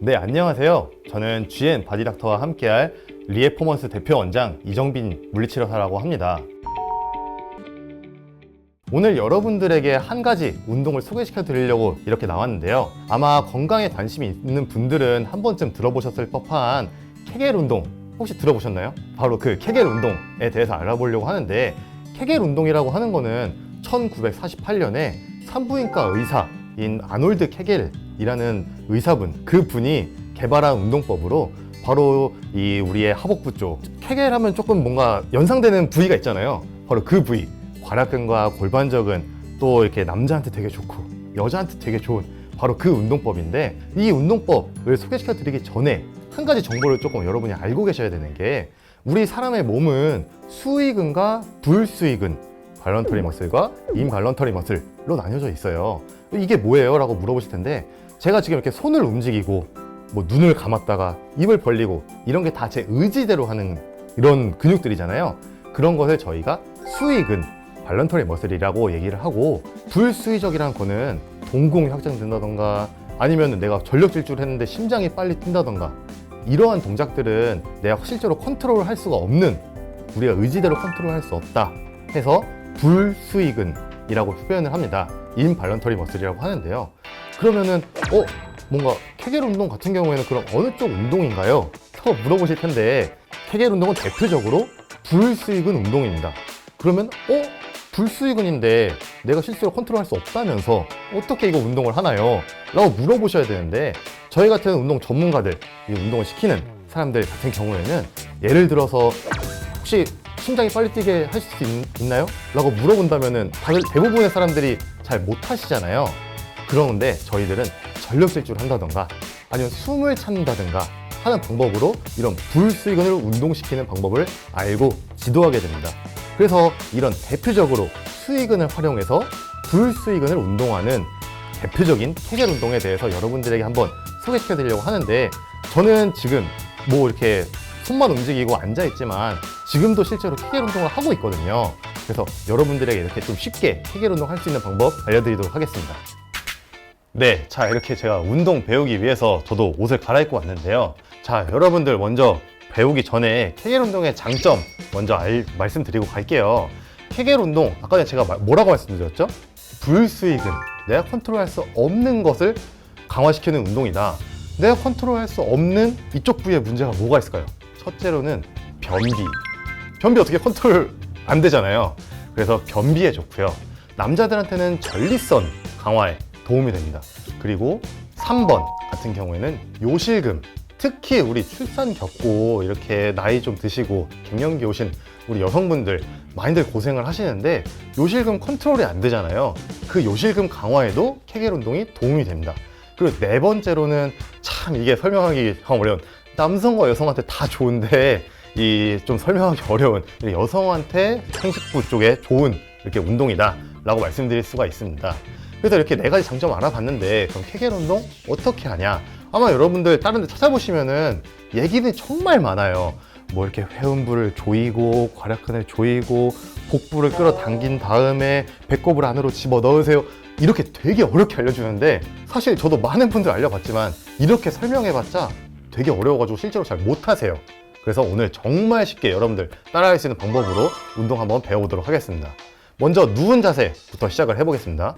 네, 안녕하세요. 저는 GN 바디닥터와 함께할 리에포먼스 대표 원장 이정빈 물리치료사라고 합니다. 오늘 여러분들에게 한 가지 운동을 소개시켜 드리려고 이렇게 나왔는데요. 아마 건강에 관심이 있는 분들은 한 번쯤 들어보셨을 법한 케겔 운동 혹시 들어보셨나요? 바로 그 케겔 운동에 대해서 알아보려고 하는데 케겔 운동이라고 하는 거는 1948년에 산부인과 의사인 아놀드 케겔 이라는 의사분 그 분이 개발한 운동법으로 바로 이 우리의 하복부 쪽 케겔 하면 조금 뭔가 연상되는 부위가 있잖아요. 바로 그 부위 괄약근과 골반적은 또 이렇게 남자한테 되게 좋고 여자한테 되게 좋은 바로 그 운동법인데 이 운동법을 소개시켜 드리기 전에 한 가지 정보를 조금 여러분이 알고 계셔야 되는 게 우리 사람의 몸은 수위근과 불수위근 발런터리 머슬과 인발런터리 머슬로 나뉘어져 있어요. 이게 뭐예요? 라고 물어보실 텐데 제가 지금 이렇게 손을 움직이고 뭐 눈을 감았다가 입을 벌리고 이런 게 다 제 의지대로 하는 이런 근육들이잖아요. 그런 것을 저희가 수위근 발런터리 머슬이라고 얘기를 하고 불수위적이라는 거는 동공이 확장된다던가 아니면 내가 전력 질주를 했는데 심장이 빨리 뛴다던가 이러한 동작들은 내가 실제로 컨트롤 할 수가 없는 우리가 의지대로 컨트롤 할 수 없다 해서 불수익은 이라고 표현을 합니다. 인발런터리 머슬이라고 하는데요. 그러면은 어 뭔가 케겔 운동 같은 경우에는 그럼 어느 쪽 운동인가요? 라고 물어보실 텐데 케겔 운동은 대표적으로 불수익은 운동입니다. 그러면 어 불수익은인데 내가 실제로 컨트롤할 수 없다면서 어떻게 이거 운동을 하나요? 라고 물어보셔야 되는데 저희 같은 운동 전문가들 이 운동을 시키는 사람들 같은 경우에는 예를 들어서 혹시 심장이 빨리 뛰게 할 수 있나요? 라고 물어본다면 은 다들 대부분의 사람들이 잘 못하시잖아요. 그러는데 저희들은 전력 질주를 한다던가 아니면 숨을 찾는다든가 하는 방법으로 이런 불수익근을 운동시키는 방법을 알고 지도하게 됩니다. 그래서 이런 대표적으로 수익근을 활용해서 불수익근을 운동하는 대표적인 케겔 운동에 대해서 여러분들에게 한번 소개시켜 드리려고 하는데 저는 지금 뭐 이렇게 손만 움직이고 앉아 있지만 지금도 실제로 케겔 운동을 하고 있거든요. 그래서 여러분들에게 이렇게 좀 쉽게 케겔 운동 할 수 있는 방법 알려드리도록 하겠습니다. 네, 자 이렇게 제가 운동 배우기 위해서 저도 옷을 갈아입고 왔는데요. 자, 여러분들 먼저 배우기 전에 케겔 운동의 장점 먼저 알, 말씀드리고 갈게요. 케겔 운동 아까 전에 제가 말- 뭐라고 말씀드렸죠? 불수익은 내가 컨트롤할 수 없는 것을 강화시키는 운동이다. 내가 컨트롤할 수 없는 이쪽 부위에 문제가 뭐가 있을까요? 첫째로는 변비. 변비 어떻게 컨트롤 안 되잖아요. 그래서 변비에 좋고요. 남자들한테는 전립선 강화에 도움이 됩니다. 그리고 3번 같은 경우에는 요실금. 특히 우리 출산 겪고 이렇게 나이 좀 드시고 갱년기 오신 우리 여성분들 많이들 고생을 하시는데 요실금 컨트롤이 안 되잖아요. 그 요실금 강화에도 케겔 운동이 도움이 됩니다. 그리고 네 번째로는 참 이게 설명하기 참 어려운 남성과 여성한테 다 좋은데 이 좀 설명하기 어려운 이 여성한테 생식부 쪽에 좋은 이렇게 운동이다 라고 말씀드릴 수가 있습니다. 그래서 이렇게 네 가지 장점 알아봤는데 그럼 케겔 운동 어떻게 하냐? 아마 여러분들 다른 데 찾아보시면은 얘기는 정말 많아요. 뭐 이렇게 회음부를 조이고 괄약근을 조이고 복부를 끌어당긴 다음에 배꼽을 안으로 집어 넣으세요. 이렇게 되게 어렵게 알려주는데 사실 저도 많은 분들 알려봤지만 이렇게 설명해봤자 되게 어려워가지고 실제로 잘 못하세요. 그래서 오늘 정말 쉽게 여러분들 따라할 수 있는 방법으로 운동 한번 배워보도록 하겠습니다. 먼저 누운 자세부터 시작을 해보겠습니다.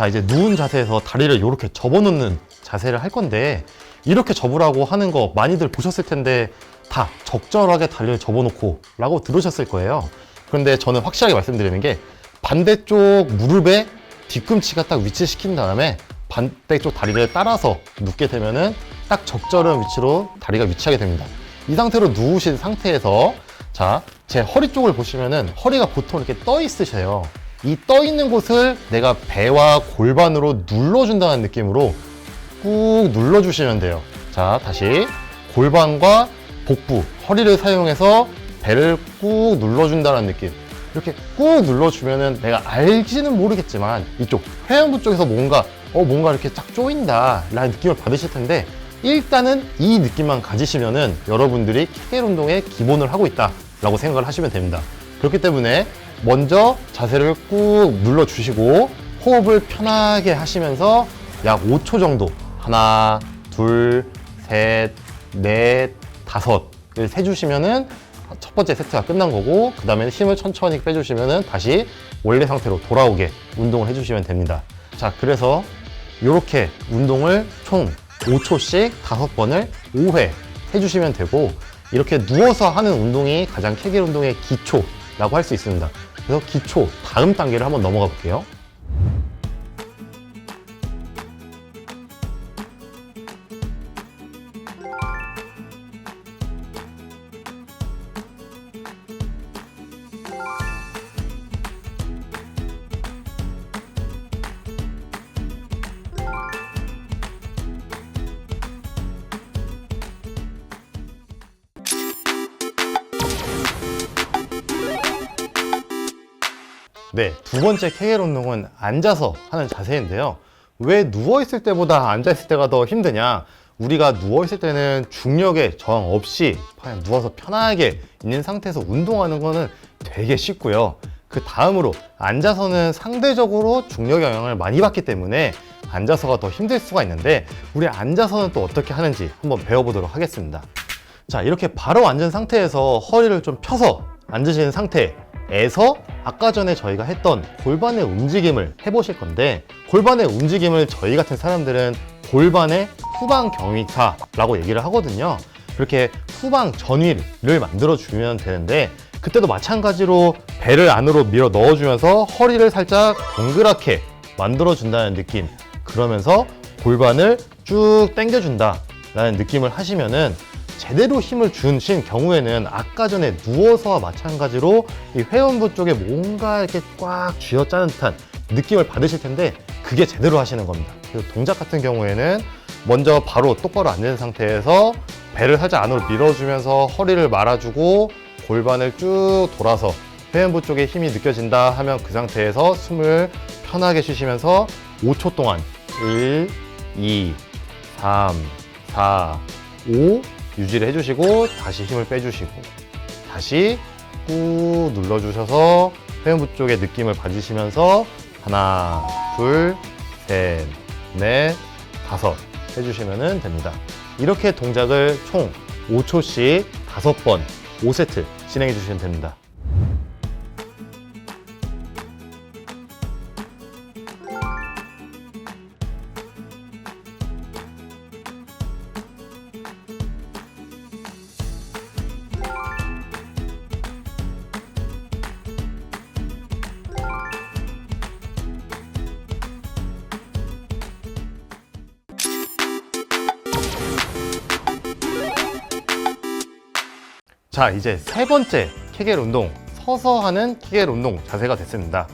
자 이제 누운 자세에서 다리를 이렇게 접어놓는 자세를 할 건데 이렇게 접으라고 하는 거 많이들 보셨을 텐데 다 적절하게 다리를 접어놓고 라고 들으셨을 거예요 그런데 저는 확실하게 말씀드리는 게 반대쪽 무릎에 뒤꿈치가 딱 위치시킨 다음에 반대쪽 다리를 따라서 눕게 되면은 딱 적절한 위치로 다리가 위치하게 됩니다 이 상태로 누우신 상태에서 자, 제 허리 쪽을 보시면은 허리가 보통 이렇게 떠 있으셔요. 이 떠 있는 곳을 내가 배와 골반으로 눌러준다는 느낌으로 꾹 눌러주시면 돼요. 자, 다시 골반과 복부, 허리를 사용해서 배를 꾹 눌러준다는 느낌. 이렇게 꾹 눌러주면은 내가 알지는 모르겠지만 이쪽 회음부 쪽에서 뭔가 어 뭔가 이렇게 쫙 조인다 라는 느낌을 받으실 텐데 일단은 이 느낌만 가지시면은 여러분들이 케겔 운동의 기본을 하고 있다 라고 생각을 하시면 됩니다 그렇기 때문에 먼저 자세를 꾹 눌러 주시고 호흡을 편하게 하시면서 약 5초 정도 하나, 둘, 셋, 넷, 다섯을 세주시면은 첫 번째 세트가 끝난 거고 그 다음에 힘을 천천히 빼주시면은 다시 원래 상태로 돌아오게 운동을 해주시면 됩니다. 자, 그래서 이렇게 운동을 총 5초씩 5번을 5회 해주시면 되고 이렇게 누워서 하는 운동이 가장 케겔 운동의 기초라고 할 수 있습니다. 그래서 기초 다음 단계를 한번 넘어가 볼게요. 네, 두 번째 케겔 운동은 앉아서 하는 자세인데요. 왜 누워있을 때보다 앉아있을 때가 더 힘드냐? 우리가 누워있을 때는 중력에 저항 없이 그냥 누워서 편하게 있는 상태에서 운동하는 거는 되게 쉽고요. 그 다음으로 앉아서는 상대적으로 중력 영향을 많이 받기 때문에 앉아서가 더 힘들 수가 있는데 우리 앉아서는 또 어떻게 하는지 한번 배워보도록 하겠습니다. 자, 이렇게 바로 앉은 상태에서 허리를 좀 펴서 앉으시는 상태 에서 아까 전에 저희가 했던 골반의 움직임을 해보실 건데 골반의 움직임을 저희 같은 사람들은 골반의 후방 경위차라고 얘기를 하거든요. 그렇게 후방 전위를 만들어 주면 되는데 그때도 마찬가지로 배를 안으로 밀어 넣어주면서 허리를 살짝 동그랗게 만들어 준다는 느낌. 그러면서 골반을 쭉 당겨준다라는 느낌을 하시면은 제대로 힘을 주신 경우에는 아까 전에 누워서와 마찬가지로 이 회원부 쪽에 뭔가 이렇게 꽉 쥐어짜는 듯한 느낌을 받으실 텐데 그게 제대로 하시는 겁니다. 그래서 동작 같은 경우에는 먼저 바로 똑바로 앉은 상태에서 배를 살짝 안으로 밀어주면서 허리를 말아주고 골반을 쭉 돌아서 회원부 쪽에 힘이 느껴진다 하면 그 상태에서 숨을 편하게 쉬시면서 5초 동안 1, 2, 3, 4, 5 유지를 해주시고 다시 힘을 빼주시고 다시 꾹 눌러주셔서 회원부 쪽의 느낌을 받으시면서 하나, 둘, 셋, 넷, 다섯 해주시면 됩니다. 이렇게 동작을 총 5초씩 5번 5세트 진행해 주시면 됩니다. 자, 이제 세 번째 케겔 운동, 서서 하는 케겔 운동 자세가 됐습니다.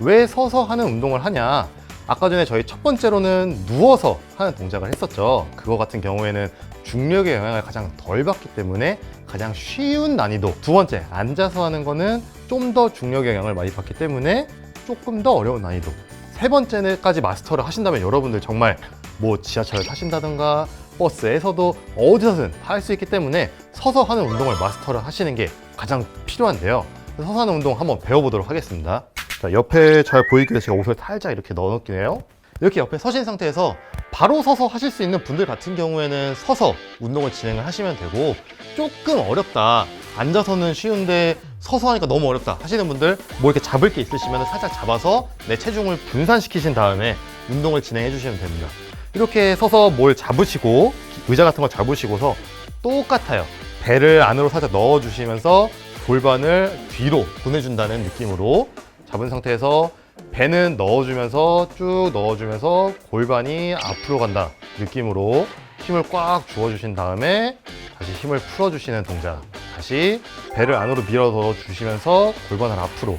왜 서서 하는 운동을 하냐? 아까 전에 저희 첫 번째로는 누워서 하는 동작을 했었죠. 그거 같은 경우에는 중력의 영향을 가장 덜 받기 때문에 가장 쉬운 난이도. 두 번째, 앉아서 하는 거는 좀 더 중력의 영향을 많이 받기 때문에 조금 더 어려운 난이도. 세 번째까지 마스터를 하신다면 여러분들 정말 뭐 지하철을 타신다든가 버스에서도 어디서든 다 할 수 있기 때문에 서서 하는 운동을 마스터를 하시는 게 가장 필요한데요. 서서 하는 운동 한번 배워보도록 하겠습니다. 자, 옆에 잘 위해서 제가 옷을 살짝 이렇게 넣어놓을게요. 이렇게 옆에 서신 상태에서 바로 서서 하실 수 있는 분들 같은 경우에는 서서 운동을 진행을 하시면 되고 조금 어렵다. 앉아서는 쉬운데 서서 하니까 너무 어렵다 하시는 분들 뭐 이렇게 잡을 게 있으시면 살짝 잡아서 내 체중을 분산시키신 다음에 운동을 진행해 주시면 됩니다. 이렇게 서서 뭘 잡으시고 의자 같은 거 잡으시고서 똑같아요. 배를 안으로 살짝 넣어주시면서 골반을 뒤로 보내준다는 느낌으로 잡은 상태에서 배는 넣어주면서 쭉 넣어주면서 골반이 앞으로 간다 느낌으로 힘을 꽉 주어주신 다음에 다시 힘을 풀어주시는 동작. 다시 배를 안으로 밀어 넣어 주시면서 골반을 앞으로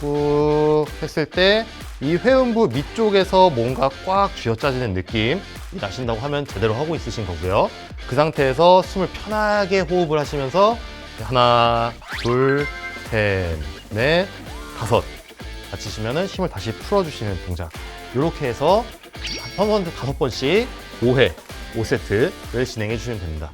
꾹 했을 때 이 회음부 밑쪽에서 뭔가 꽉 쥐어짜지는 느낌이 나신다고 하면 제대로 하고 있으신 거고요. 그 상태에서 숨을 편하게 호흡을 하시면서 하나, 둘, 셋, 넷, 다섯 다치시면 힘을 다시 풀어주시는 동작. 이렇게 해서 한 번, 다섯 번씩 5회, 5세트를 진행해 주시면 됩니다.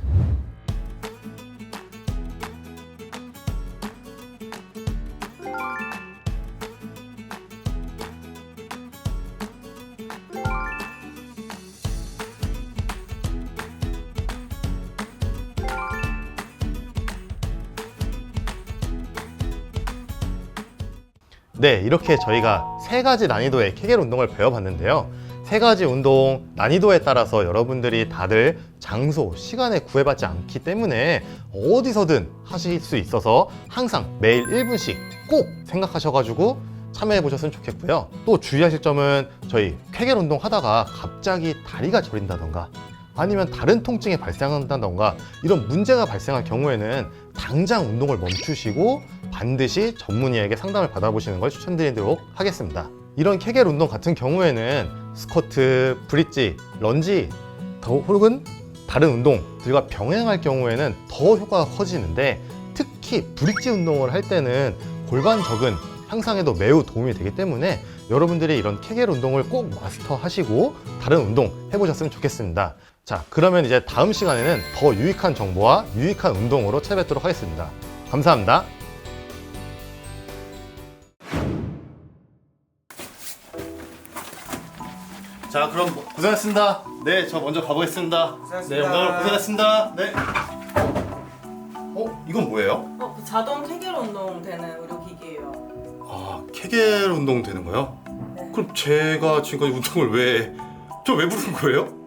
네, 이렇게 저희가 세 가지 난이도의 케겔 운동을 배워봤는데요. 세 가지 운동 난이도에 따라서 여러분들이 다들 장소, 시간에 구애받지 않기 때문에 어디서든 하실 수 있어서 항상 매일 1분씩 꼭 생각하셔가지고 참여해 보셨으면 좋겠고요. 또 주의하실 점은 저희 쾌겔 운동 하다가 갑자기 다리가 저린다던가 아니면 다른 통증이 발생한다던가 이런 문제가 발생할 경우에는 당장 운동을 멈추시고 반드시 전문의에게 상담을 받아보시는 걸 추천드리도록 하겠습니다. 이런 케겔 운동 같은 경우에는 스쿼트, 브릿지, 런지, 더 혹은 다른 운동들과 병행할 경우에는 더 효과가 커지는데 특히 브릿지 운동을 할 때는 골반 적은 향상에도 매우 도움이 되기 때문에 여러분들이 이런 케겔 운동을 꼭 마스터하시고 다른 운동 해보셨으면 좋겠습니다. 자, 그러면 이제 다음 시간에는 더 유익한 정보와 유익한 운동으로 찾아뵙도록 하겠습니다. 감사합니다. 자, 그럼 고생하셨습니다. 네, 저 먼저 가보겠습니다. 고생하셨습니다. 네, 오늘 고생하셨습니다. 네. 어, 이건 뭐예요? 어, 그 자동 체결 운동 되는 의료기기예요. 아, 케겔 운동 되는 거요? 네. 그럼 제가 지금까지 운동을 왜, 저 왜 부른 거예요?